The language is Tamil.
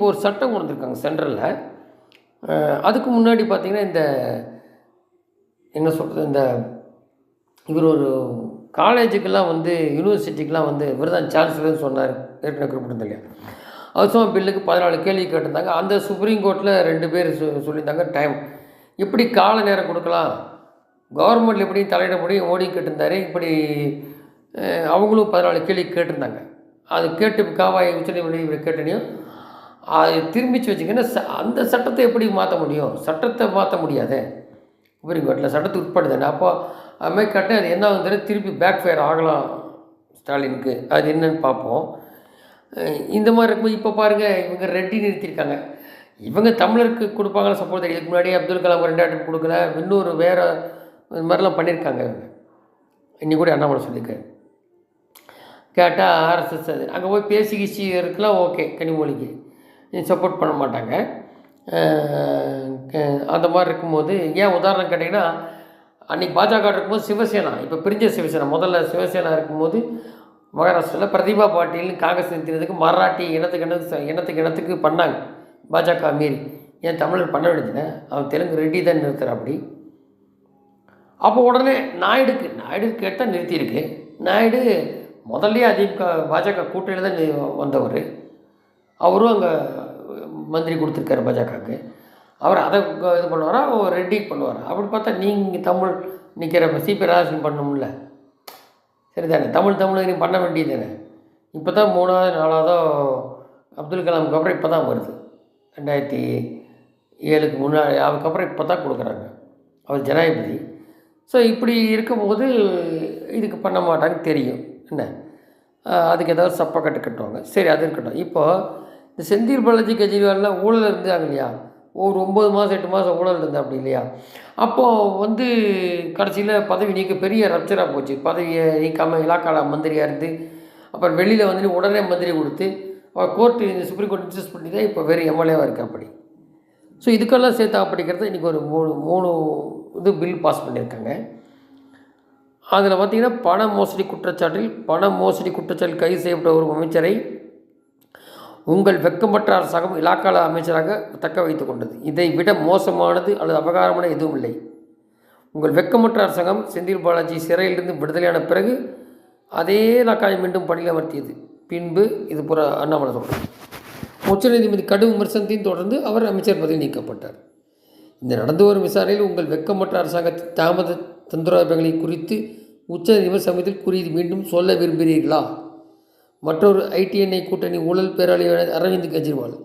இப்போ ஒரு சட்டம் கொண்டு வந்திருக்காங்க சென்ட்ரலில் அதுக்கு முன்னாடி பார்த்திங்கன்னா இந்த என்ன சொல்கிறது இந்த இவர் ஒரு காலேஜுக்கெல்லாம் வந்து யூனிவர்சிட்டிக்கெலாம் வந்து இவர் தான் சான்சலர்னு சொன்னார் ஏற்கனவே குறிப்பிட்டிருந்தேன் இல்லையா? அவசரமா பில்லுக்கு பதினாலு கேள்வி கேட்டிருந்தாங்க. அந்த சுப்ரீம் கோர்ட்டில் ரெண்டு பேர் சொ சொல்லியிருந்தாங்க டைம் எப்படி கால நேரம் கொடுக்கலாம். கவர்மெண்ட்டில் எப்படி தலையிட முடியும் ஓடி கேட்டிருந்தாரு. இப்படி அவங்களும் பதினாலு கேள்வி கேட்டிருந்தாங்க. அது கேட்டு காவாய் உச்சநீதிமன்றம் கேட்டனையும் திரும்பிச்சு வச்சிங்கன்னா அந்த சட்டத்தை எப்படி மாற்ற முடியும்? சட்டத்தை மாற்ற முடியாதே. சுப்ரீம் கோர்ட்டில் சட்டத்துக்கு உட்பட்டு தானே. அப்போ அதுமாதிரி அது என்ன ஆகுதுன்னு திருப்பி பேக் ஃபயர் ஆகலாம் ஸ்டாலினுக்கு. அது என்னன்னு பார்ப்போம். இந்த மாதிரி இருக்கும்போது இப்போ பாருங்கள் இவங்க ரெட்டி நிறுத்தியிருக்காங்க. இவங்க தமிழருக்கு கொடுப்பாங்களா சப்போர்ட் இதுக்கு முன்னாடி அப்துல் கலாம் ரெண்டாயிரம் கொடுக்கல. இன்னொரு வேறு இது மாதிரிலாம் பண்ணியிருக்காங்க இவங்க. இன்னைக்கு கூட அண்ணாமலை சொல்லியிருக்காரு. கேட்டால் ஆர்எஸ்எஸ் அது. அங்கே போய் பேசி கிசி இருக்கலாம் ஓகே கனிமொழிக்கு. சப்போர்ட் பண்ண மாட்டாங்க. அந்த மாதிரி இருக்கும்போது ஏன் உதாரணம் கேட்டிங்கன்னா அன்றைக்கி பாஜக இருக்கும்போது சிவசேனா இப்போ பிரிஞ்ச சிவசேனா முதல்ல சிவசேனா இருக்கும்போது மகாராஷ்டிராவில் பிரதிபா பாட்டீல்னு காங்கிரஸ் நிறுத்தினதுக்கு மராட்டி இனத்துக்கு இனத்துக்கு இனத்துக்கு இனத்துக்கு பண்ணாங்க. பாஜக மீறி. ஏன் தமிழர் பண்ண வேண்டியதுனே அவன் தெலுங்கு ரெட்டி தான் நிறுத்துற அப்படி. அப்போ உடனே நாயுடுக்கு நாயுடு கேட்டால் நிறுத்தியிருக்கு. நாயுடு முதல்லே அதிமுக பாஜக கூட்டணியில் தான் வந்தவர். அவரும் அங்கே மந்திரி கொடுத்துருக்காரு பாஜகவுக்கு. அவர் அதை இது பண்ணுவாரா? அவர் ரெட்டி பண்ணுவார்? அப்படி பார்த்தா நீங்கள் தமிழ் நிற்கிற சிபி ராதாகிருஷ்ணன் பண்ணணும்ல சரிதானே? தமிழ் தமிழ் நீ பண்ண வேண்டியது தானே இப்போ தான் மூணாவது நாலாவதோ அப்துல் கலாமுக்கு அப்புறம் இப்போ தான் வருது. ரெண்டாயிரத்தி ஏழுக்கு முன்னாடி அதுக்கப்புறம் இப்போ தான் கொடுக்குறாங்க. அவர் ஜனாதிபதி. ஸோ இப்படி இருக்கும்போது இதுக்கு பண்ண மாட்டாங்க தெரியும். என்ன? அதுக்கு ஏதாவது சப்பா கட்டு கட்டுவாங்க. சரி அது இருக்கட்டும். இப்போது இந்த செந்தில் பாலாஜி கெஜ்ரிவால்லாம் ஊழல் இருந்தாங்க இல்லையா? ஒரு ஒம்பது மாதம் எட்டு மாதம் ஊழல் இருந்தா அப்படி இல்லையா? அப்போது வந்து கடைசியில் பதவி நீக்க பெரிய ரப்சராக போச்சு. பதவியை நீக்காமல் இலாக்கால மந்திரியாக இருந்து அப்புறம் வெளியில் வந்து உடனே மந்திரி கொடுத்து அவர் கோர்ட்டு இந்த சுப்ரீம் கோர்ட் இன்சிஸ்ட் பண்ணி தான் இப்போ வேறு எம்எல்ஏவாக இருக்கா அப்படி. ஸோ இதுக்கெல்லாம் சேர்த்து அப்படிங்கிறது இன்றைக்கி ஒரு மூணு மூணு இது பில் பாஸ் பண்ணியிருக்காங்க. அதில் பார்த்தீங்கன்னா பண மோசடி குற்றச்சாட்டில் பண மோசடி குற்றச்சாட்டில் கைது செய்யப்பட்ட ஒரு அமைச்சரை உங்கள் வெட்கமற்ற அரசாங்கம் இலாக்கால அமைச்சராக தக்க வைத்து கொண்டது. இதை விட மோசமானது அல்லது அபகாரமான எதுவும் இல்லை. உங்கள் வெக்கமற்ற அரசாங்கம் செந்தில் பாலாஜி சிறையிலிருந்து விடுதலையான பிறகு அதே இலாக்காவை மீண்டும் பணியில் அமர்த்தியது. பின்பு இது புற அண்ணாமலை சொல்கிறார் உச்சநீதிமன்ற கடும் விமர்சனத்தையும் தொடர்ந்து அவர் அமைச்சர் பதவி நீக்கப்பட்டார். இந்த நடந்து வரும் விசாரணையில் உங்கள் வெக்கமற்ற அரசாங்கத்தின் தாமத தந்திரங்களை குறித்து உச்சநீதிமன்ற சமயத்தில் கூறியது மீண்டும் சொல்ல விரும்புகிறீர்களா? மற்றொரு ஐடிஎன்ஐ கூட்டணி ஊழல் பேராளியான அரவிந்த் கெஜ்ரிவால்.